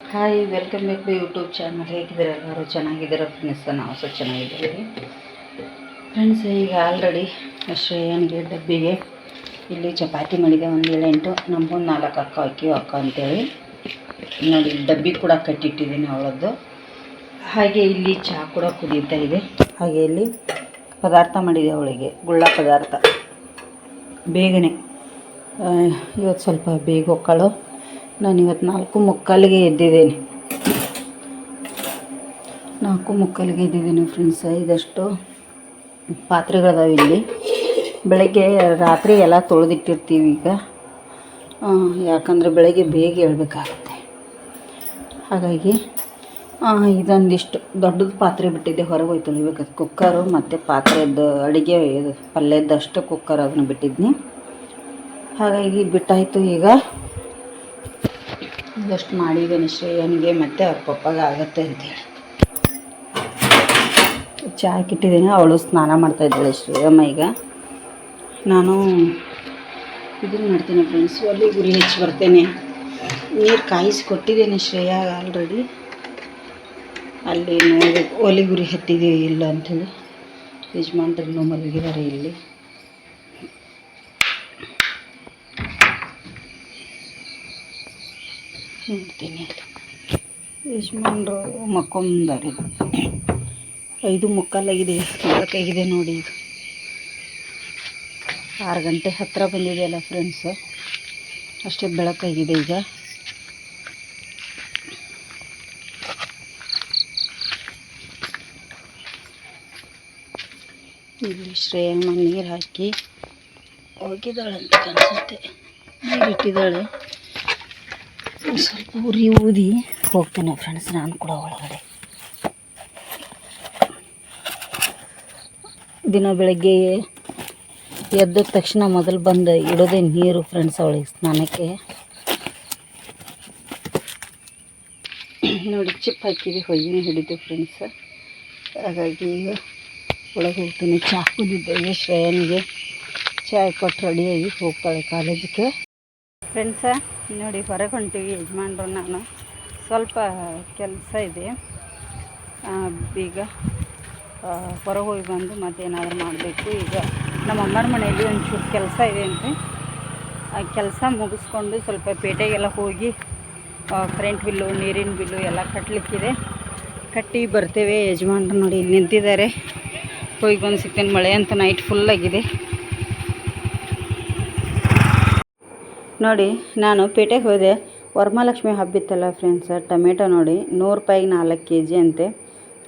Hi welcome back to YouTube channel ಹೇಗಿದ್ದೀರ ಎಲ್ಲರೂ? ಚೆನ್ನಾಗಿದ್ದೀರ? Friends ನಾವು ಸಹ ಚೆನ್ನಾಗಿದ್ದೀವಿ. ಫ್ರೆಂಡ್ಸ್ ಈಗ ಆಲ್ರೆಡಿ ಶ್ರೇಯನ್ಗೆ ಡಬ್ಬಿಗೆ ಇಲ್ಲಿ ಚಪಾತಿ ಮಾಡಿದೆ, ಒಂದು ಏಳೆಂಟು. ನಮಗೊಂದು ನಾಲ್ಕು ಅಕ್ಕ ಅಕ್ಕಿ, ಅಕ್ಕ ಅಂತೇಳಿ. ನೋಡಿ ಡಬ್ಬಿ ಕೂಡ ಕಟ್ಟಿಟ್ಟಿದ್ದೀನಿ ಅವಳದ್ದು. ಹಾಗೆ ಇಲ್ಲಿ ಚಹಾ ಕೂಡ ಕುದೀತಾ ಇದೆ. ಹಾಗೆ ಇಲ್ಲಿ ಪದಾರ್ಥ ಮಾಡಿದೆ ಅವಳಿಗೆ, ಗುಳ್ಳ ಪದಾರ್ಥ. ಬೇಗನೆ. ಇವತ್ತು ಸ್ವಲ್ಪ ಬೇಗ ಹೊಕ್ಕಳು ನಾನು ಇವತ್ತು ನಾಲ್ಕು ಮುಕ್ಕಾಲಿಗೆ ಎದ್ದಿದ್ದೇನೆ. ನಾಲ್ಕು ಮುಕ್ಕಾಲಿಗೆ ಎದ್ದಿದ್ದೀನಿ ಫ್ರೆಂಡ್ಸ್ ಇದಷ್ಟು ಪಾತ್ರೆಗಳಿದಾವೆ ಇಲ್ಲಿ. ಬೆಳಗ್ಗೆ, ರಾತ್ರಿ ಎಲ್ಲ ತೊಳೆದಿಟ್ಟಿರ್ತೀವಿ ಈಗ. ಯಾಕಂದರೆ ಬೆಳಗ್ಗೆ ಬೇಗ ಹೇಳ್ಬೇಕಾಗತ್ತೆ ಹಾಗಾಗಿ ಇದೊಂದಿಷ್ಟು ದೊಡ್ಡದು ಪಾತ್ರೆ ಬಿಟ್ಟಿದ್ದೆ ಹೊರಗೆ ಹೋಯ್ತು ಇವಾಗ ಕುಕ್ಕರು ಮತ್ತು ಪಾತ್ರೆದ್ದು ಅಡುಗೆ, ಇದು ಪಲ್ಯದಷ್ಟು ಕುಕ್ಕರ್ ಅದನ್ನು ಬಿಟ್ಟಿದ್ನಿ. ಹಾಗಾಗಿ ಬಿಟ್ಟಾಯಿತು ಈಗ. ಇದಷ್ಟು ಮಾಡಿದ್ದೇನೆ ಶ್ರೇಯನಿಗೆ ಮತ್ತು ಅವ್ರ ಪಪ್ಪಾಗ ಆಗುತ್ತೆ ಅಂತೇಳಿ. ಚಾಯ್ ಹಾಕಿಟ್ಟಿದ್ದೀನಿ ಅವಳು ಸ್ನಾನ ಮಾಡ್ತಾ ಇದ್ದಾಳೆ ಶ್ರೇಯಮ್ಮ ಈಗ. ನಾನು ಇದನ್ನು ಮಾಡ್ತೀನಿ ಫ್ರೆಂಡ್ಸ್ ಅಲ್ಲಿ ಗುರಿ ಹೆಚ್ಚಿ ಬರ್ತೇನೆ. ನೀರು ಕಾಯಿಸಿ ಕೊಟ್ಟಿದ್ದೇನೆ ಶ್ರೇಯಾ ಆಲ್ರೆಡಿ ಅಲ್ಲಿ ನೋಡಿ, ಒಲಿಗುರಿ ಗುರಿ ಇಲ್ಲ ಅಂಥೇಳಿ ಯಜಮಾನ್ರು ಮಲಗಿದ್ದಾರೆ ಇಲ್ಲಿ. ನೋಡ್ತೀನಿ ಅಲ್ಲಿ. ಯಜಮಾನ್ರು ಮಕ್ಕೊಂದಾರೆ ಐದು ಮುಕ್ಕಾಲಾಗಿದೆ ಬೆಳಕಾಗಿದೆ ನೋಡಿ ಈಗ. ಆರು ಗಂಟೆ ಹತ್ತಿರ ಬಂದಿದೆಯಲ್ಲ ಫ್ರೆಂಡ್ಸು ಅಷ್ಟೇ ಬೆಳಕಾಗಿದೆ ಈಗ. ಇಲ್ಲಿ ಶ್ರೇಯಮ್ಮ ನೀರು ಹಾಕಿ ಹೋಗಿದ್ದಾಳೆ ಅಂತ ಕಾಣಿಸುತ್ತೆ. ನೀರು ಇಟ್ಟಿದ್ದಾಳೆ. ಸ್ವಲ್ಪ ಉರಿ ಊದಿ ಹೋಗ್ತೇನೆ ಫ್ರೆಂಡ್ಸ್ ನಾನು ಕೂಡ ಒಳಗಡೆ. ದಿನ ಬೆಳಗ್ಗೆ ಎದ್ದ ತಕ್ಷಣ ಮೊದಲು ಬಂದು ಇಡೋದೇ ನೀರು ಫ್ರೆಂಡ್ಸ್ ಅವಳಿಗೆ ಸ್ನಾನಕ್ಕೆ. ನೋಡಿ ಚಿಪ್ ಹಾಕಿದೆ ಹೊಯ್ಗೆ ಹಿಡಿದು ಫ್ರೆಂಡ್ಸ್ ಹಾಗಾಗಿ ಒಳಗೆ ಹೋಗ್ತೀನಿ. ಚಹಾ ಕುದಿದ್ದೇವೆ ಶ್ರೇಯನಿಗೆ ಚಾಯ್ ಕೊಟ್ಟು ರೆಡಿಯಾಗಿ ಹೋಗ್ತಾಳೆ ಕಾಲೇಜಿಗೆ. ಫ್ರೆಂಡ್ಸ ನೋಡಿ ಹೊರಗೆ ಹೊಂಟಿವಿ ಯಜಮಾನ್ರು ನಾನು. ಸ್ವಲ್ಪ ಕೆಲಸ ಇದೆ. ಈಗ ಹೊರಗೆ ಹೋಗಿ ಬಂದು ಮತ್ತೆ ಏನಾದರೂ ಮಾಡಬೇಕು. ಈಗ ನಮ್ಮ ಅಮ್ಮರ ಮನೆಯಲ್ಲಿ ಒಂಚೂರು ಕೆಲಸ ಇದೆ ಅಂತೆ. ಆ, ಕೆಲಸ ಮುಗಿಸ್ಕೊಂಡು ಸ್ವಲ್ಪ ಪೇಟೆಗೆಲ್ಲ ಹೋಗಿ ಕರೆಂಟ್ ಬಿಲ್ಲು ನೀರಿನ ಬಿಲ್ಲು ಎಲ್ಲ ಕಟ್ಟಲಿಕ್ಕಿದೆ ಕಟ್ಟಿ ಬರ್ತೇವೆ ಯಜಮಾನ್ರು ನೋಡಿ ನಿಂತಿದ್ದಾರೆ. ಹೋಗಿ ಬಂದು ಸಿಗ್ತೇನೆ ಮಳೆ ಅಂತ ನೈಟ್ ಫುಲ್ ಆಗಿದೆ. ನೋಡಿ, ನಾನು ಪೇಟೆಗೆ ಹೋದೆ. ವರಮಹಾಲಕ್ಷ್ಮಿ ಹಬ್ಬಿತ್ತಲ್ಲ ಫ್ರೆಂಡ್ಸ್ ಟೊಮೆಟೊ ನೋಡಿ, ನೂರು ರೂಪಾಯಿಗೆ ನಾಲ್ಕು ಕೆ ಜಿ ಅಂತೆ.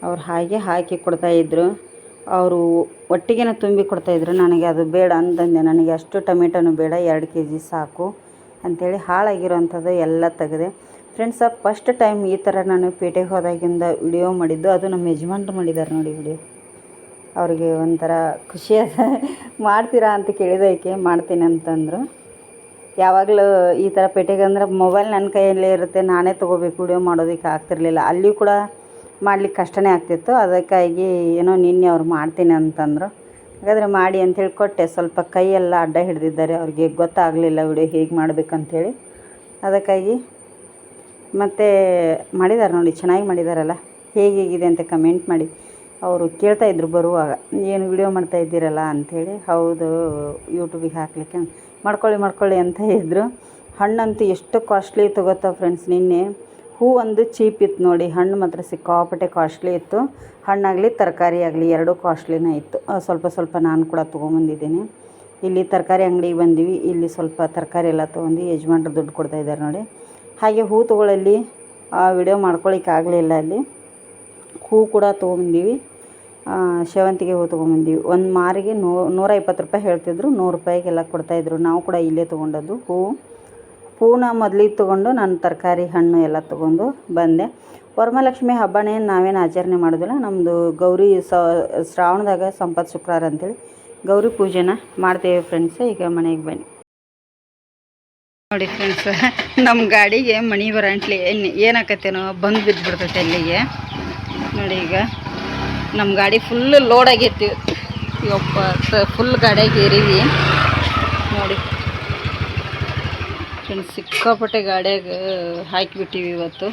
ಅವ್ರು ಹಾಗೆ ಹಾಕಿ ಕೊಡ್ತಾಯಿದ್ರು ಅವರು ಒಟ್ಟಿಗೆನೇ ತುಂಬಿ ಕೊಡ್ತಾಯಿದ್ರು ನನಗೆ ಅದು ಬೇಡ ಅಂತಂದೆ ನನಗೆ ಅಷ್ಟು ಟೊಮೆಟೊನು ಬೇಡ, ಎರಡು ಕೆ ಜಿ ಸಾಕು ಅಂಥೇಳಿ ಹಾಳಾಗಿರೋವಂಥದ್ದು ಎಲ್ಲ ತೆಗೆದೆ. ಫ್ರೆಂಡ್ಸ ಫಸ್ಟ್ ಟೈಮ್ ಈ ಥರ ನಾನು ಪೇಟೆಗೆ ಹೋದಾಗಿಂದ ವಿಡಿಯೋ ಮಾಡಿದ್ದು. ಅದು ನಮ್ಮ ಯಜಮಾನ್ರು ಮಾಡಿದ್ದಾರೆ ನೋಡಿ ವಿಡಿಯೋ ಅವ್ರಿಗೆ ಒಂಥರ ಖುಷಿ ಅದ. ಮಾಡ್ತೀರಾ ಅಂತ ಕೇಳಿದಕ್ಕೆ ಮಾಡ್ತೀನಿ ಅಂತಂದರು. ಯಾವಾಗಲೂ ಈ ಥರ ಪೇಟೆಗೆ ಅಂದ್ರೆ ಮೊಬೈಲ್ ನನ್ನ ಕೈಯಲ್ಲೇ ಇರುತ್ತೆ, ನಾನೇ ತೊಗೋಬೇಕು ವಿಡಿಯೋ ಮಾಡೋದಕ್ಕೆ ಆಗ್ತಿರ್ಲಿಲ್ಲ. ಅಲ್ಲಿ ಕೂಡ ಮಾಡಲಿಕ್ಕೆ ಕಷ್ಟನೇ ಆಗ್ತಿತ್ತು. ಅದಕ್ಕಾಗಿ ಏನೋ ನಿನ್ನೆ ಅವ್ರು ಮಾಡ್ತೀನಿ ಅಂತಂದರು. ಹಾಗಾದರೆ ಮಾಡಿ ಅಂಥೇಳಿ ಕೊಟ್ಟೆ. ಸ್ವಲ್ಪ ಕೈಯೆಲ್ಲ ಅಡ್ಡ ಹಿಡಿದಿದ್ದಾರೆ. ಅವ್ರಿಗೆ ಗೊತ್ತಾಗಲಿಲ್ಲ ವಿಡಿಯೋ ಹೇಗೆ ಮಾಡಬೇಕಂಥೇಳಿ ಅದಕ್ಕಾಗಿ ಮತ್ತು ಮಾಡಿದ್ದಾರೆ ನೋಡಿ, ಚೆನ್ನಾಗಿ ಮಾಡಿದಾರಲ್ಲ. ಹೇಗೆ ಹೇಗಿದೆ ಅಂತ ಕಮೆಂಟ್ ಮಾಡಿ. ಅವರು ಕೇಳ್ತಾ ಕೇಳ್ತಾಯಿದ್ರು ಬರುವಾಗ, ಏನು ವಿಡಿಯೋ ಮಾಡ್ತಾ ಇದ್ದೀರಲ್ಲ? ಅಂಥೇಳಿ, ಹೌದು ಯೂಟ್ಯೂಬಿಗೆ ಹಾಕ್ಲಿಕ್ಕೆ ಮಾಡ್ಕೊಳ್ಳಿ ಮಾಡ್ಕೊಳ್ಳಿ, ಅಂತ ಇದ್ದರು ಹಣ್ಣಂತೂ ಎಷ್ಟು ಕಾಸ್ಟ್ಲಿ ತಗೋತಾ ಫ್ರೆಂಡ್ಸ್ ನಿನ್ನೆ? ಹೂ ಒಂದು ಚೀಪ್ ಇತ್ತು ನೋಡಿ, ಹಣ್ಣು ಮಾತ್ರ ಸಿಕ್ಕಾಪಟ್ಟೆ ಕಾಸ್ಟ್ಲಿ ಇತ್ತು. ಹಣ್ಣಾಗಲಿ, ತರಕಾರಿ ಆಗಲಿ, ಎರಡೂ ಕಾಸ್ಟ್ಲಿನೇ ಇತ್ತು. ಸ್ವಲ್ಪ ಸ್ವಲ್ಪ ನಾನು ಕೂಡ ತೊಗೊಂಬಂದಿದ್ದೀನಿ. ಇಲ್ಲಿ ತರಕಾರಿ ಅಂಗಡಿಗೆ ಬಂದೀವಿ. ಇಲ್ಲಿ ಸ್ವಲ್ಪ ತರಕಾರಿ ಎಲ್ಲ ತೊಗೊಂಡು ಯಜಮಾನ್ರು ದುಡ್ಡು ಕೊಡ್ತಾ ಇದ್ದಾರೆ ನೋಡಿ. ಹಾಗೆ ಹೂ ತೊಗೊಳ್ಳಲ್ಲಿ ವಿಡಿಯೋ ಮಾಡ್ಕೊಳ್ಳಿಕ್ಕೆ ಆಗಲಿಲ್ಲ ಅಲ್ಲಿ. ಹೂ ಕೂಡ ತೊಗೊಂಬಂದೀವಿ. ಸೇವಂತಿಗೆ ಹೂ ತೊಗೊಂಬಂದೀವಿ. ಒಂದು ಮಾರಿಗೆ ನೂರ ಇಪ್ಪತ್ತು ರೂಪಾಯಿ ಹೇಳ್ತಿದ್ರು. ನೂರು ರೂಪಾಯಿಗೆಲ್ಲ ಕೊಡ್ತಾಯಿದ್ರು ನಾವು ಕೂಡ ಇಲ್ಲೇ ತೊಗೊಂಡದ್ದು ಹೂವು ಹೂವನ್ನ ಮೊದಲಿಗೆ ತೊಗೊಂಡು ನಾನು ತರಕಾರಿ, ಹಣ್ಣು ಎಲ್ಲ ತೊಗೊಂಡು ಬಂದೆ. ವರಮಹಾಲಕ್ಷ್ಮಿ ಹಬ್ಬನೇ ನಾವೇನು ಆಚರಣೆ ಮಾಡೋದಿಲ್ಲ. ನಮ್ಮದು ಗೌರಿ ಶ್ರಾವಣದಾಗ ಸಂಪತ್ ಶುಕ್ರವಾರ ಅಂತೇಳಿ ಗೌರಿ ಪೂಜೆನ ಮಾಡ್ತೇವೆ ಫ್ರೆಂಡ್ಸ್ ಈಗ ಮನೆಗೆ ಬನ್ನಿ. ನೋಡಿ ಫ್ರೆಂಡ್ಸ್ ನಮ್ಮ ಗಾಡಿಗೆ ಮಣಿ ಬರಂಟ್ಲಿ ಏನು, ಏನಾಕತ್ತೇನೋ ಬಂದು ಬಿದ್ದುಬಿಡ್ತೈತೆ ಅಲ್ಲಿಗೆ. ನೋಡಿ ಈಗ. ನಮ್ಮ ಗಾಡಿ ಫುಲ್ ಲೋಡ್ ಆಗೈತಿ. ಯಪ್ಪ ಫುಲ್ ಗಾಡಿಯಾಗ ಏರಿವಿ. ನೋಡಿ. ಫ್ರೆಂಡ್ಸ್ ಸಿಕ್ಕಾಪಟ್ಟೆ ಗಾಡಿಯಾಗ ಹಾಕಿಬಿಟ್ಟಿವಿ ಇವತ್ತು.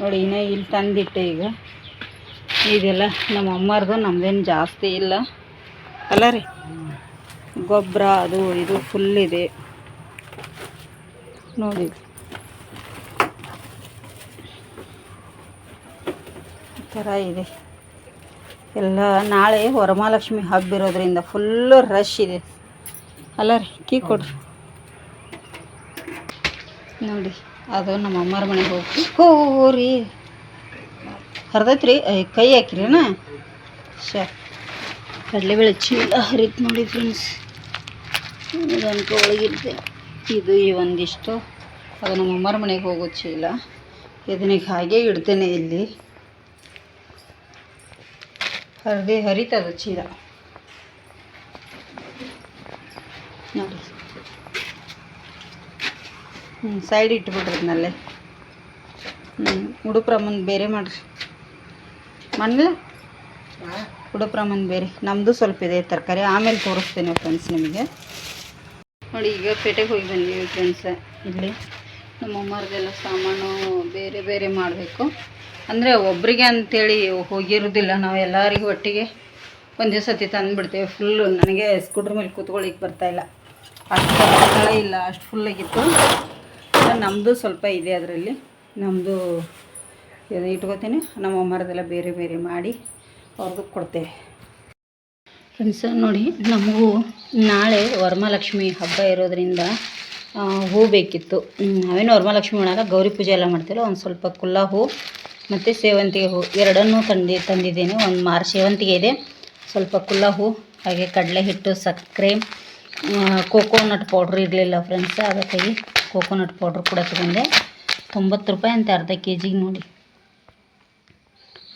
ನೋಡಿ, ಇನ್ನೂ ಇಲ್ಲಿ ತಂದಿಟ್ಟೆ ಈಗ. ಇದೆಲ್ಲ ನಮ್ಮ ಅಮ್ಮರದು ನಮ್ಮದೇನು ಜಾಸ್ತಿ ಇಲ್ಲ. ಅಲ್ಲ ರೀ? ಗೊಬ್ಬರ, ಅದು, ಇದು ಫುಲ್ ಇದೆ. ನೋಡಿ. ಥರ ಇದೆ. ಎಲ್ಲ ನಾಳೆ ವರಮಹಾಲಕ್ಷ್ಮಿ ಹಬ್ಬ ಇರೋದ್ರಿಂದ ಫುಲ್ಲು ರಶ್ ಇದೆ. ಅಲ್ಲ ರೀ, ಕೀ ಕೊಡ್ರಿ. ನೋಡಿ, ಅದು ನಮ್ಮ ಅಮ್ಮರ ಮನೆಗೆ ಹೋಗಿ ಹೋರಿ ಹರಿದೈತ್ರಿ? ಕೈ ಹಾಕಿರಿನಾ? ಸರ್ ಕಡಲೆಬೇಳೆ ಚೀಲ ಹರಿತು ನೋಡಿ ಫ್ರೆಂಡ್ಸ್ ಇದನ್ಕ ಒಳಗಿದ್ದೆ. ಇದು ಈ ಒಂದಿಷ್ಟು. ಅದು ನಮ್ಮ ಅಮ್ಮರ ಮನೆಗೆ ಹೋಗೋ ಚೀಲ ಇದನ್ನ ಹಾಗೆ ಇಡ್ತೇನೆ ಇಲ್ಲಿ. ಹರಿದೆ ಹರಿತದ ಚೀಲ. ನೋಡಿ. ಹ್ಞೂ ಸೈಡ್ ಇಟ್ಬಿಡ್ರದ್ನಲ್ಲೇ ಹ್ಞೂ ಉಡುಪ್ರಮ್ಮಂದು ಬೇರೆ ಮಾಡಿರಿ. ಮನೇಲಿ ಮುಂದೆ ಬೇರೆ. ನಮ್ಮದು ಸ್ವಲ್ಪ ಇದೆ ತರಕಾರಿ, ಆಮೇಲೆ ತೋರಿಸ್ತೇನೆ ಫ್ರೆಂಡ್ಸ್ ನಿಮಗೆ. ನೋಡಿ, ಈಗ ಪೇಟೆಗೆ ಹೋಗಿ ಬಂದೀವಿ ಫ್ರೆಂಡ್ಸ್ ಇಲ್ಲಿ ನಮ್ಮ ಸಾಮಾನು ಬೇರೆ ಬೇರೆ ಮಾಡಬೇಕು. ಅಂದರೆ ಒಬ್ಬರಿಗೆ ಅಂತೇಳಿ ಹೋಗಿರೋದಿಲ್ಲ ನಾವು ಎಲ್ಲರಿಗೂ ಒಟ್ಟಿಗೆ. ಒಂದೇ ಸತಿ ತಂದುಬಿಡ್ತೇವೆ. ಫುಲ್ಲು ನನಗೆ ಸ್ಕೂಟ್ರ್ ಮೇಲೆ ಕೂತ್ಕೊಳ್ಳಿಕ್ಕೆ ಬರ್ತಾಯಿಲ್ಲ ಅಷ್ಟು ಸ್ಥಳ ಇಲ್ಲ, ಅಷ್ಟು ಫುಲ್ಲಾಗಿತ್ತು ನಮ್ಮದು ಸ್ವಲ್ಪ ಇದೆ ಅದರಲ್ಲಿ. ನಮ್ಮದು ಇದು ಇಟ್ಕೋತೀನಿ. ನಮ್ಮ ಅಮ್ಮರದೆಲ್ಲ ಬೇರೆ ಬೇರೆ ಮಾಡಿ ಅವ್ರದ್ದು ಕೊಡ್ತೇವೆ. ಫ್ರೆಂಡ್ಸ್ ನೋಡಿ, ನಮಗೂ ನಾಳೆ ವರಮಹಾಲಕ್ಷ್ಮಿ ಹಬ್ಬ ಇರೋದ್ರಿಂದ ಹೂ ಬೇಕಿತ್ತು. ನಾವೇನು ವರಮಹಾಲಕ್ಷ್ಮಿ ಒಳಗೆ ಗೌರಿ ಪೂಜೆ ಎಲ್ಲ ಮಾಡ್ತೀವಲ್ಲ, ಒಂದು ಸ್ವಲ್ಪ ಕುಲ್ಲ ಹೂ ಮತ್ತು ಸೇವಂತಿಗೆ ಹೂ ಎರಡನ್ನೂ ತಂದು ತಂದಿದ್ದೇನೆ. ಒಂದು ಮಾರು ಸೇವಂತಿಗೆ ಇದೆ. ಸ್ವಲ್ಪ ಕುಲ್ಲ ಹೂ, ಹಾಗೆ ಕಡಲೆ ಹಿಟ್ಟು, ಸಕ್ಕರೆ ಕೋಕೋನಟ್ ಪೌಡ್ರ್ ಇರಲಿಲ್ಲ ಫ್ರೆಂಡ್ಸ್ ಅದಕ್ಕಾಗಿ ಕೋಕೋನಟ್ ಪೌಡ್ರ್ ಕೂಡ ತಗೊಂಡೆ. ತೊಂಬತ್ತು ರೂಪಾಯಿ ಅಂತ ಅರ್ಧ ಕೆ ಜಿಗೆ ನೋಡಿ.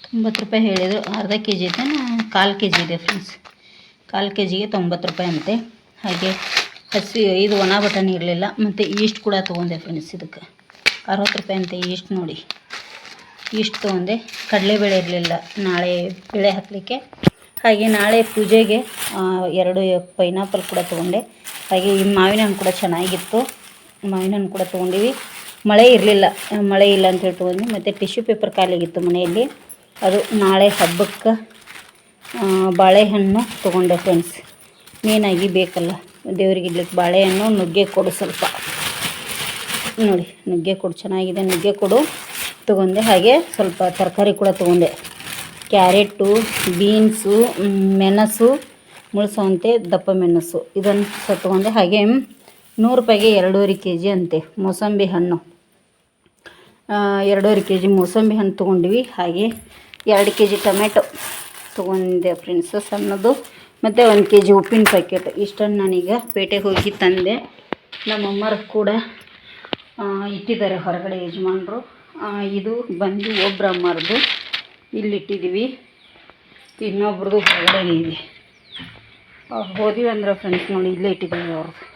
ತೊಂಬತ್ತು ರೂಪಾಯಿ ಹೇಳಿದರು. ಅರ್ಧ ಕೆ ಜಿ ಇದೆ ಕಾಲು ಕೆ ಜಿ ಇದೆ ಫ್ರೆಂಡ್ಸ್ ಕಾಲು ಕೆ ಜಿಗೆ ತೊಂಬತ್ತು ರೂಪಾಯಿ ಅಂತೆ. ಹಾಗೆ ಹಸಿ ಇದು ಒಣ ಬಟಾಣಿ ಇರಲಿಲ್ಲ, ಮತ್ತು ಈಸ್ಟ್ ಕೂಡ ತೊಗೊಂಡೆ ಫ್ರೆಂಡ್ಸ್ ಇದಕ್ಕೆ. ಅರವತ್ತು ರೂಪಾಯಿ ಅಂತೆ ಈಸ್ಟ್ ನೋಡಿ. ಈಸ್ಟ್ ತೊಗೊಂಡೆ. ಕಡಲೆಬೇಳೆ ಇರಲಿಲ್ಲ. ನಾಳೆ ಬೆಳೆ ಹಾಕಲಿಕ್ಕೆ. ಹಾಗೆ ನಾಳೆ ಪೂಜೆಗೆ ಎರಡು ಪೈನಾಪಲ್ ಕೂಡ ತೊಗೊಂಡೆ. ಹಾಗೆ ಈ ಮಾವಿನ ಹಣ್ಣು ಕೂಡ ಚೆನ್ನಾಗಿತ್ತು. ಮಾವಿನ ಹಣ್ಣು ಕೂಡ ತೊಗೊಂಡಿವಿ. ಮಳೆ ಇರಲಿಲ್ಲ. ಮಳೆ ಇಲ್ಲ ಅಂತೇಳಿ ತೊಗೊಂಡ್ವಿ. ಮತ್ತು ಟಿಶ್ಯೂ ಪೇಪರ್ ಖಾಲಿಯಾಗಿತ್ತು ಮನೆಯಲ್ಲಿ. ಅದು ನಾಳೆ ಹಬ್ಬಕ್ಕೆ ಬಾಳೆಹಣ್ಣು ತೊಗೊಂಡೆ ಫ್ರೆಂಡ್ಸ್ ಮೇನಾಗಿ ಬೇಕಲ್ಲ. ದೇವ್ರಿಗೆ ಇಡ್ಲಿಕ್ಕೆ ಬಾಳೆಹಣ್ಣು, ನುಗ್ಗೆ ಕೊಡು ಸ್ವಲ್ಪ. ನೋಡಿ, ನುಗ್ಗೆ ಕೊಡು. ಚೆನ್ನಾಗಿದೆ. ನುಗ್ಗೆ ಕೊಡು. ತೊಗೊಂಡೆ, ಹಾಗೆ ಸ್ವಲ್ಪ ತರಕಾರಿ ಕೂಡ ತೊಗೊಂಡೆ. ಕ್ಯಾರೆಟು ಬೀನ್ಸು ಮೆಣಸು ಮುಳ್ಸವಂತೆ ದಪ್ಪ ಮೆಣಸು ಇದನ್ನು ಸಹ ತೊಗೊಂಡೆ. ಹಾಗೆ ನೂರು ರೂಪಾಯಿಗೆ ಎರಡೂವರೆ ಕೆ ಜಿ ಅಂತೆ, ಮೋಸಂಬಿ ಹಣ್ಣು. ಎರಡೂವರೆ ಕೆ ಜಿ ಮೋಸಂಬಿ ಹಣ್ಣು ತೊಗೊಂಡ್ವಿ. ಹಾಗೆ ಎರಡು ಕೆ ಜಿ ಟೊಮೆಟೊ ತೊಗೊಂಡೆ ಫ್ರೆಂಡ್ಸು, ಸಣ್ಣದು. ಮತ್ತು ಒಂದು ಕೆ ಜಿ ಉಪ್ಪಿನ ಪ್ಯಾಕೆಟ್ ಇಷ್ಟನ್ನು ನಾನೀಗ ಪೇಟೆಗೆ ಹೋಗಿ ತಂದೆ. ನಮ್ಮ ಅಮ್ಮರು ಕೂಡ ಇಟ್ಟಿದ್ದಾರೆ ಹೊರಗಡೆ ಯಜಮಾನರು. ಇದು ಬಂದು ಒಬ್ಬರ ಅಮ್ಮರದು ಇಲ್ಲಿಟ್ಟಿದ್ದೀವಿ. ಇನ್ನೊಬ್ರದ್ದು ಹೊರಗಡೆ ಇದೆ. ಅವ್ರು ಹೋದಿವಿ ಅಂದ್ರೆ ಫ್ರೆಂಡ್ಸ್ ನೋಡಿ ಇಲ್ಲೇ ಇಟ್ಟಿದ್ದೀವಿ ಅವ್ರದ್ದು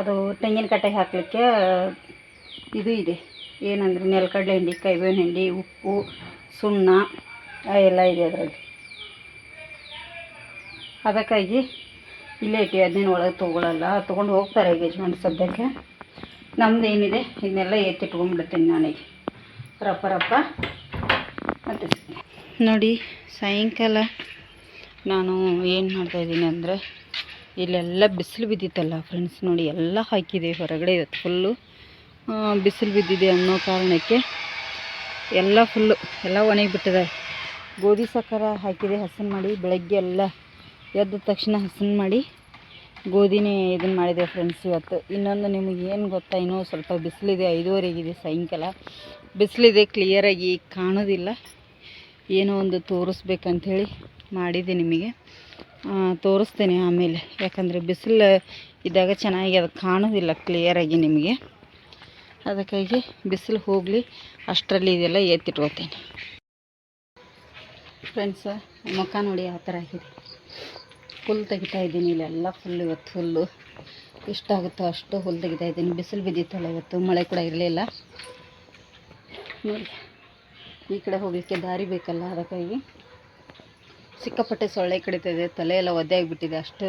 ಅದು ತೆಂಗಿನಕಟ್ಟೆಗೆ ಹಾಕಲಿಕ್ಕೆ, ಇದು ಇದೆ. ಏನಂದರೆ ನೆಲಕಡಲೆ ಹಿಂಡಿ, ಕೈಬೇವಿನ ಹಿಂಡಿ, ಉಪ್ಪು, ಸುಣ್ಣ ಎಲ್ಲ ಇದೆ ಅದರಲ್ಲಿ. ಅದಕ್ಕಾಗಿ ಇಲ್ಲೇ ಇಟ್ಟು ಅದನ್ನೇನು ಒಳಗೆ ತೊಗೊಳಲ್ಲ. ತೊಗೊಂಡು ಹೋಗ್ತಾರೆ ಈಗ ಯಜಮಾನ್ ಸದ್ಯಕ್ಕೆ. ನಮ್ದು ಏನಿದೆ ಇದನ್ನೆಲ್ಲ ಎತ್ತಿಟ್ಕೊಂಡ್ಬಿಡ್ತೀನಿ ನಾನೀಗ. ರಪ್ಪ ರಪ್ಪ. ಮತ್ತೆ ನೋಡಿ, ಸಾಯಂಕಾಲ ನಾನು ಏನು ಮಾಡ್ತಾಯಿದ್ದೀನಿ ಅಂದರೆ ಇಲ್ಲೆಲ್ಲ ಬಿಸಿಲು ಬಿದ್ದಿತ್ತಲ್ಲ ಫ್ರೆಂಡ್ಸ್ ನೋಡಿ ಎಲ್ಲ ಹಾಕಿದೆ. ಹೊರಗಡೆ ಇವತ್ತು ಫುಲ್ಲು ಬಿಸಿಲು ಬಿದ್ದಿದೆ ಅನ್ನೋ ಕಾರಣಕ್ಕೆ ಎಲ್ಲ ಫುಲ್ಲು ಎಲ್ಲ ಒಣಗಿಬಿಟ್ಟಿದೆ ಗೋಧಿ ಸಕ್ಕರೆ ಹಾಕಿದೆ, ಹಸನ್ ಮಾಡಿ, ಬೆಳಗ್ಗೆ ಎಲ್ಲ ಎದ್ದ ತಕ್ಷಣ ಹಸನ್ ಮಾಡಿ ಗೋಧಿನೇ ಇದನ್ನು ಮಾಡಿದೆ ಫ್ರೆಂಡ್ಸ್ ಇವತ್ತು. ಇನ್ನೊಂದು ನಿಮಗೆ ಏನು ಗೊತ್ತಾ, ಇನ್ನೂ ಸ್ವಲ್ಪ ಬಿಸಿಲಿದೆ, ಐದುವರೆಗಿದೆ ಸಾಯಂಕಾಲ. ಬಿಸಿಲಿದೆ ಕ್ಲಿಯರಾಗಿ ಕಾಣೋದಿಲ್ಲ. ಏನೋ ಒಂದು ತೋರಿಸ್ಬೇಕಂಥೇಳಿ ಮಾಡಿದೆ ನಿಮಗೆ. ತೋರಿಸ್ತೇನೆ ಆಮೇಲೆ. ಯಾಕಂದರೆ ಬಿಸಿಲು ಇದ್ದಾಗ ಚೆನ್ನಾಗಿ ಅದು ಕಾಣೋದಿಲ್ಲ ಕ್ಲಿಯರಾಗಿ ನಿಮಗೆ. ಅದಕ್ಕಾಗಿ ಬಿಸಿಲು ಹೋಗಲಿ, ಅಷ್ಟರಲ್ಲಿ ಇದೆಲ್ಲ ಎತ್ತಿಟ್ಕೋತೀನಿ. ಫ್ರೆಂಡ್ಸ ಮುಖ ನೋಡಿ ಯಾವ ಥರ ಆಗಿದೆ. ಫುಲ್ ತೆಗಿತಾ ಇದ್ದೀನಿ, ಇಲ್ಲೆಲ್ಲ ಫುಲ್ ಇವತ್ತು ಫುಲ್ಲು ಎಷ್ಟಾಗುತ್ತೋ ಅಷ್ಟು ಹುಲ್ಲು ತೆಗಿತಾ ಇದ್ದೀನಿ. ಬಿಸಿಲು ಬಿದ್ದಿತ್ತಲ್ಲ ಇವತ್ತು, ಮಳೆ ಕೂಡ ಇರಲಿಲ್ಲ. ನೋಡಿ. ಈ ಕಡೆ ಹೋಗಲಿಕ್ಕೆ ದಾರಿ ಬೇಕಲ್ಲ ಅದಕ್ಕಾಗಿ. ಸಿಕ್ಕಾಪಟ್ಟೆ ಸೊಳ್ಳೆ ಕಡಿತಿದೆ, ತಲೆ ಎಲ್ಲ ಒದ್ದೆ ಆಗಿಬಿಟ್ಟಿದೆ, ಅಷ್ಟು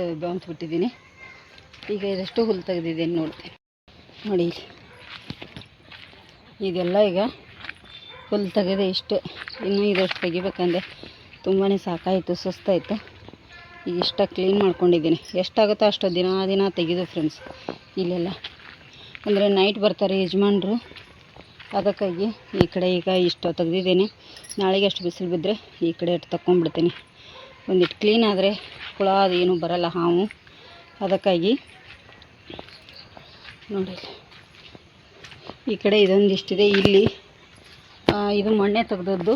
ಬಿಟ್ಟಿದ್ದೀನಿ. ಈಗ ಇದಷ್ಟು ಹುಲ್ಲು ತೆಗೆದಿದ್ದೀನಿ ನೋಡಿ. ಇಲ್ಲಿ. ಇದೆಲ್ಲ ಈಗ ಹುಲ್ಲು ತೆಗೆದೆ ಇಷ್ಟು. ಇನ್ನೂ ಇದಷ್ಟು ತೆಗಿಬೇಕಂದ್ರೆ ತುಂಬಾ ಸಾಕಾಯಿತು, ಸುಸ್ತಾಯಿತು. ಈಗ ಇಷ್ಟ ಕ್ಲೀನ್ ಮಾಡ್ಕೊಂಡಿದ್ದೀನಿ. ಎಷ್ಟಾಗುತ್ತೋ ಅಷ್ಟು ದಿನ ದಿನ ತೆಗೆದು ಫ್ರೆಂಡ್ಸ್ ಇಲ್ಲೆಲ್ಲ. ಅಂದರೆ ನೈಟ್ ಬರ್ತಾರೆ ಯಜಮಾನ್ರು. ಅದಕ್ಕಾಗಿ ಈ ಕಡೆ ಈಗ ಇಷ್ಟು ತೆಗೆದಿದ್ದೀನಿ. ನಾಳೆಗೆ ಅಷ್ಟು ಬಿಸಿಲು ಬಿದ್ದರೆ ಈ ಕಡೆ ಅಷ್ಟು ತಗೊಂಡ್ಬಿಡ್ತೀನಿ ಒಂದಿಟ್ಟು ಕ್ಲೀನ್ ಆದರೆ ಹುಳ ಅದು ಏನೂ ಬರಲ್ಲ ಹಾವು. ಅದಕ್ಕಾಗಿ ನೋಡಿ ಈ ಕಡೆ ಇದೊಂದಿಷ್ಟಿದೆ. ಇಲ್ಲಿ ಇದು ಮೊನ್ನೆ ತೆಗೆದದ್ದು.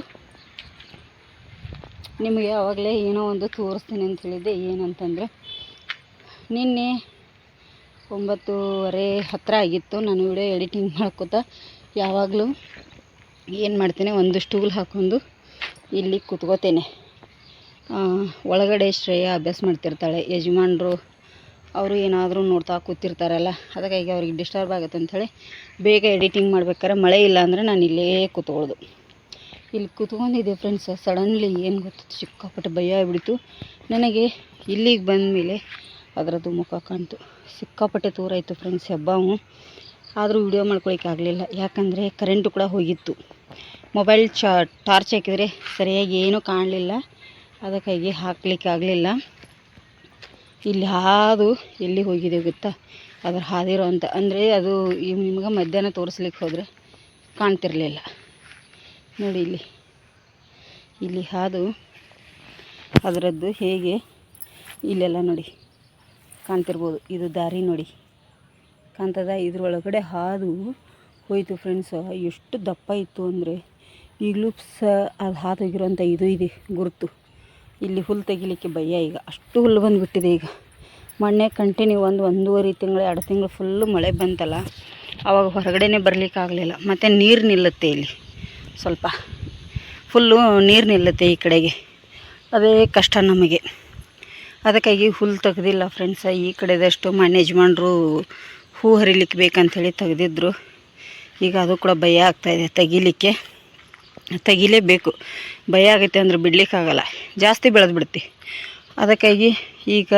ನಿಮಗೆ ಆವಾಗಲೇ ಏನೋ ಒಂದು ತೋರಿಸ್ತೀನಿ ಅಂತ ಹೇಳಿದ್ದೆ. ಏನಂತಂದರೆ, ನಿನ್ನೆ ಒಂಬತ್ತುವರೆ ಹತ್ತಿರ ಆಗಿತ್ತು. ನಾನು ವಿಡಿಯೋ ಎಡಿಟಿಂಗ್ ಮಾಡ್ಕೋತ ಯಾವಾಗಲೂ ಏನು ಮಾಡ್ತೇನೆ, ಒಂದು ಸ್ಟೂಲ್ ಹಾಕ್ಕೊಂಡು ಇಲ್ಲಿ ಕುತ್ಕೋತೇನೆ. ಒಳಗಡೆ ಶ್ರೇಯ ಅಭ್ಯಾಸ ಮಾಡ್ತಿರ್ತಾಳೆ. ಯಜಮಾನರು ಅವರು ಏನಾದರೂ ನೋಡ್ತಾ ಕೂತಿರ್ತಾರಲ್ಲ, ಅದಕ್ಕಾಗಿ ಅವ್ರಿಗೆ ಡಿಸ್ಟರ್ಬ್ ಆಗುತ್ತೆ ಅಂಥೇಳಿ ಬೇಗ ಎಡಿಟಿಂಗ್ ಮಾಡ್ಬೇಕಾದ್ರೆ ಮಳೆ ಇಲ್ಲ ಅಂದರೆ ನಾನು ಇಲ್ಲೇ ಕೂತ್ಕೊಳ್ಳೋದು. ಇಲ್ಲಿ ಕೂತ್ಕೊಂಡಿದ್ದೆ ಫ್ರೆಂಡ್ಸ್ ಸಡನ್ಲಿ ಏನು ಗೊತ್ತಿತ್ತು ಸಿಕ್ಕಾಪಟ್ಟೆ ಭಯ ಆಗ್ಬಿಡ್ತು. ನನಗೆ ಇಲ್ಲಿಗೆ ಬಂದ ಮೇಲೆ ಅದರದ್ದು ಮುಖ ಕಾಣ್ತು. ಸಿಕ್ಕಾಪಟ್ಟೆ ತೂರಾಯಿತು ಫ್ರೆಂಡ್ಸ್ ಹೆಬ್ಬಾವು ಆದರೂ ವಿಡಿಯೋ ಮಾಡ್ಕೊಳಿಕ್ಕೆ ಆಗಲಿಲ್ಲ. ಯಾಕಂದರೆ ಕರೆಂಟು ಕೂಡ ಹೋಗಿತ್ತು. ಮೊಬೈಲ್ ಚಾ ಟಾರ್ಚ್ ಹಾಕಿದರೆ ಸರಿಯಾಗಿ ಏನೂ ಕಾಣಲಿಲ್ಲ. ಅದಕ್ಕಾಗಿ ಹಾಕ್ಲಿಕ್ಕೆ ಆಗಲಿಲ್ಲ. ಇಲ್ಲಿ ಹಾದು ಎಲ್ಲಿ ಹೋಗಿದೆ ಗೊತ್ತಾ? ಅದ್ರ ಹಾದಿರೋ ಅಂತ. ಅಂದರೆ ಅದು ನಿಮ್ಗೆ ಮಧ್ಯಾಹ್ನ ತೋರಿಸ್ಲಿಕ್ಕೆ ಹೋದರೆ ಕಾಣ್ತಿರಲಿಲ್ಲ. ನೋಡಿ ಇಲ್ಲಿ. ಇಲ್ಲಿ ಹಾದು, ಅದರದ್ದು ಹೇಗೆ ಇಲ್ಲೆಲ್ಲ ನೋಡಿ. ಕಾಣ್ತಿರ್ಬೋದು. ಇದು ದಾರಿ ನೋಡಿ. ಕಾಣ್ತದ? ಇದ್ರೊಳಗಡೆ ಹಾದು ಹೋಯಿತು ಫ್ರೆಂಡ್ಸ್ ಎಷ್ಟು ದಪ್ಪ ಇತ್ತು ಅಂದರೆ ಈಗಲೂ ಸಹ ಅದು ಹಾದು ಇದು ಇದೆ, ಗುರುತು. ಇಲ್ಲಿ ಹುಲ್ಲು ತೆಗಿಲಿಕ್ಕೆ ಭಯ ಈಗ. ಅಷ್ಟು ಹುಲ್ಲು ಬಂದುಬಿಟ್ಟಿದೆ ಈಗ. ಮೊನ್ನೆ ಕಂಟಿನ್ಯೂ ಒಂದು ಒಂದೂವರೆ ತಿಂಗಳು, ಎರಡು ತಿಂಗಳು ಫುಲ್ಲು ಮಳೆ ಬಂತಲ್ಲ ಆವಾಗ ಹೊರಗಡೆನೇ ಬರಲಿಕ್ಕೆ ಆಗಲಿಲ್ಲ. ಮತ್ತು ನೀರು ನಿಲ್ಲುತ್ತೆ ಇಲ್ಲಿ. ಸ್ವಲ್ಪ ಫುಲ್ಲು ನೀರು ನಿಲ್ಲುತ್ತೆ ಈ ಕಡೆಗೆ. ಅದೇ ಕಷ್ಟ ನಮಗೆ. ಅದಕ್ಕಾಗಿ ಹುಲ್ಲು ತೆಗೆದಿಲ್ಲ ಫ್ರೆಂಡ್ಸ ಈ ಕಡೆದಷ್ಟು ಮನೆ ಯಜಮಾನ್ರು ಹೂ ಹರಿಲಿಕ್ಕೆ ಬೇಕಂಥೇಳಿ ತೆಗೆದಿದ್ರು. ಈಗ ಅದು ಕೂಡ ಭಯ ಆಗ್ತಾಯಿದೆ ತೆಗಿಲಿಕ್ಕೆ. ತೆಗಿಲೇಬೇಕು. ಭಯ ಆಗುತ್ತೆ ಅಂದ್ರೆ ಬಿಡ್ಲಿಕ್ಕಾಗಲ್ಲ. ಜಾಸ್ತಿ ಬೆಳೆದು ಬಿಡ್ತಿ. ಅದಕ್ಕಾಗಿ ಈಗ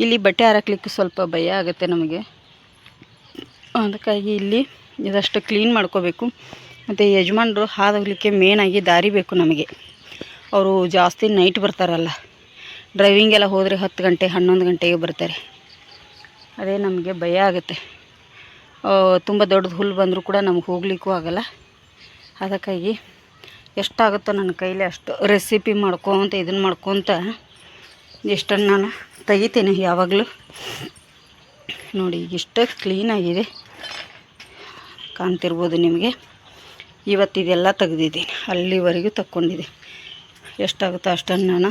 ಇಲ್ಲಿ ಬಟ್ಟೆ ಹಾರಕ್ಲಿಕ್ಕೆ ಸ್ವಲ್ಪ ಭಯ ಆಗುತ್ತೆ ನಮಗೆ. ಅದಕ್ಕಾಗಿ ಇಲ್ಲಿ ಇದಷ್ಟು ಕ್ಲೀನ್ ಮಾಡ್ಕೋಬೇಕು. ಮತ್ತು ಯಜಮಾನರು ಹಾದೋಗ್ಲಿಕ್ಕೆ ಮೇನಾಗಿ ದಾರಿ ಬೇಕು ನಮಗೆ. ಅವರು ಜಾಸ್ತಿ ನೈಟ್ ಬರ್ತಾರಲ್ಲ. ಡ್ರೈವಿಂಗೆಲ್ಲ ಹೋದರೆ ಹತ್ತು ಗಂಟೆ, ಹನ್ನೊಂದು ಗಂಟೆಗೆ ಬರ್ತಾರೆ. ಅದೇ ನಮಗೆ ಭಯ ಆಗುತ್ತೆ. ತುಂಬ ದೊಡ್ಡದು ಹುಲ್ಲು ಬಂದರೂ ಕೂಡ ನಮ್ಗೆ ಹೋಗ್ಲಿಕ್ಕೂ ಆಗಲ್ಲ. ಅದಕ್ಕಾಗಿ ಎಷ್ಟಾಗುತ್ತೋ ನನ್ನ ಕೈಲಿ ಅಷ್ಟು ರೆಸಿಪಿ ಮಾಡ್ಕೊತ ಇದನ್ನು ಮಾಡ್ಕೊತ ಎಷ್ಟನ್ನು ನಾನು ತೆಗಿತೀನಿ ಯಾವಾಗಲೂ. ನೋಡಿ, ಇಷ್ಟು ಕ್ಲೀನಾಗಿದೆ ಕಾಣ್ತಿರ್ಬೋದು ನಿಮಗೆ. ಇವತ್ತು ಇದೆಲ್ಲ ತೆಗೆದಿದ್ದೀನಿ. ಅಲ್ಲಿವರೆಗೂ ತಕ್ಕೊಂಡಿದೆ. ಎಷ್ಟಾಗುತ್ತೋ ಅಷ್ಟನ್ನು ನಾನು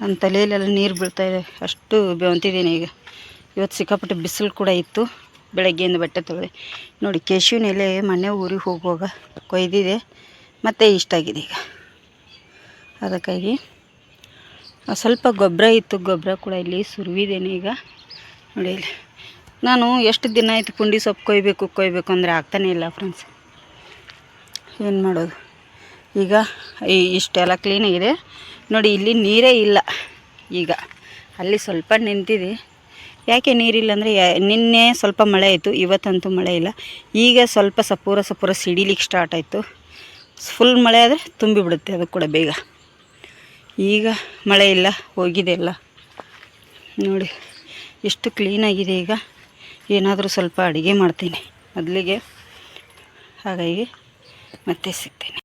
ನನ್ನ ತಲೆಯಲ್ಲೆಲ್ಲ ನೀರು ಬೀಳ್ತಾಯಿದೆ ಅಷ್ಟು ಬೆವಂತಿದ್ದೀನಿ ಈಗ. ಇವತ್ತು ಸಿಕ್ಕಾಪಟ್ಟೆ ಬಿಸಿಲು ಕೂಡ ಇತ್ತು. ಬೆಳಗ್ಗೆಯಿಂದ ಬಟ್ಟೆ ತೊಳೆದೆ. ನೋಡಿ ಕೇಶವಿನ ಎಲೆ ಮನೆ ಊರಿಗೆ ಹೋಗುವಾಗ ಕೊಯ್ದಿದೆ. ಮತ್ತು ಇಷ್ಟಾಗಿದೆ ಈಗ. ಅದಕ್ಕಾಗಿ ಸ್ವಲ್ಪ ಗೊಬ್ಬರ ಇತ್ತು. ಗೊಬ್ಬರ ಕೂಡ ಇಲ್ಲಿ ಸುರುವಿದ್ದೇನೆ ಈಗ. ನೋಡಿ ಇಲ್ಲಿ. ನಾನು ಎಷ್ಟು ದಿನ ಆಯಿತು ಪುಂಡಿ ಸೊಪ್ಪು ಕೊಯ್ಬೇಕು ಕೊಯ್ಬೇಕು ಅಂದರೆ ಆಗ್ತಾನೇ ಇಲ್ಲ ಫ್ರೆಂಡ್ಸ್ ಏನು ಮಾಡೋದು? ಈಗ ಈ ಇಷ್ಟೆಲ್ಲ ಕ್ಲೀನಾಗಿದೆ ನೋಡಿ, ಇಲ್ಲಿ ನೀರೇ ಇಲ್ಲ. ಈಗ ಅಲ್ಲಿ ಸ್ವಲ್ಪ ನಿಂತಿದೆ. ಯಾಕೆ ನೀರಿಲ್ಲ ಅಂದರೆ ನಿನ್ನೆ ಸ್ವಲ್ಪ ಮಳೆ ಆಯಿತು, ಇವತ್ತಂತೂ ಮಳೆ ಇಲ್ಲ. ಈಗ ಸ್ವಲ್ಪ ಸಪೂರ ಸಪೂರ ಸಿಡಿಲಿಕ್ಕೆ ಸ್ಟಾರ್ಟ್ ಆಯಿತು. ಫುಲ್ ಮಳೆ ಆದರೆ ತುಂಬಿಬಿಡುತ್ತೆ ಅದು ಕೂಡ ಬೇಗ. ಈಗ ಮಳೆ ಇಲ್ಲ, ಹೋಗಿದೆ ಎಲ್ಲ. ನೋಡಿ, ಎಷ್ಟು ಕ್ಲೀನಾಗಿದೆ ಈಗ. ಏನಾದರೂ ಸ್ವಲ್ಪ ಅಡುಗೆ ಮಾಡ್ತೀನಿ. ಮೊದಲಿಗೆ ಹಾಗಾಗಿ ಮತ್ತೆ ಸಿಗ್ತೀನಿ.